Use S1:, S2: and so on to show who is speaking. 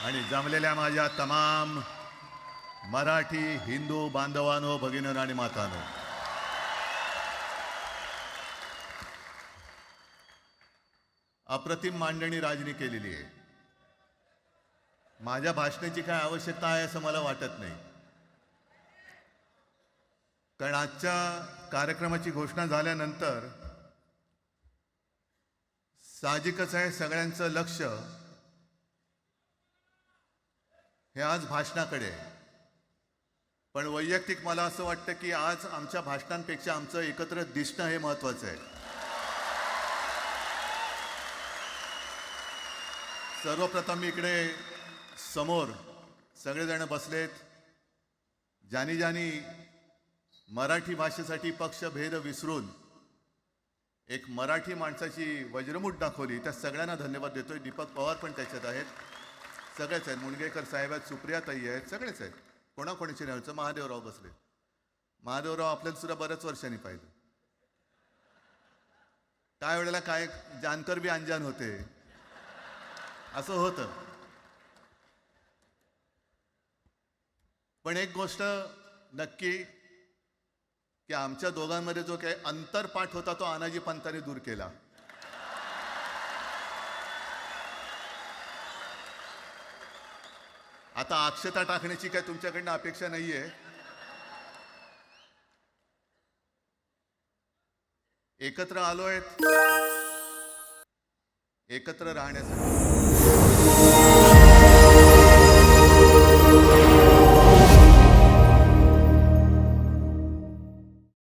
S1: आणि जमलेल्या माझ्या तमाम मराठी हिंदू बांधवानो भगिनीनो आणि मातानो. अप्रतिम मांडणी राजनी केलेली आहे. माझ्या भाषणाची काय आवश्यकता आहे असं मला वाटत नाही. कारण आजच्या कार्यक्रमाची घोषणा झाल्यानंतर साहजिकच आहे सगळ्यांचं लक्ष हे आज भाषणाकडे आहे. पण वैयक्तिक मला असं वाटतं की आज आमच्या भाषणांपेक्षा आमचं एकत्र दिसणं हे महत्वाचं आहे. सर्वप्रथम मी इकडे समोर सगळेजण बसलेत. ज्यानी ज्यानी मराठी भाषेसाठी पक्षभेद विसरून एक मराठी माणसाची वज्रमूठ दाखवली. त्या सगळ्यांना धन्यवाद देतोय. दीपक पवार पण त्याच्यात आहेत. सगळेच आहेत. मुणगेकर साहेब आहेत सुप्रियाताई आहेत सगळेच आहेत. कोणाकोणीचे नावचं महादेवराव बसले. महादेवराव आपल्याला सुद्धा बऱ्याच वर्षांनी पाहिलं. काय वेळेला काय जानकर बी अंजान होते. असं होतं. पण एक गोष्ट नक्की की आमच्या दोघांमध्ये जो काही अंतरपाठ होता तो अनाजी पंतांनी दूर केला. आता अक्षता टाकण्याची काय तुमच्याकडनं अपेक्षा नाहीये. एकत्र आलोय एकत्र राहण्यासाठी.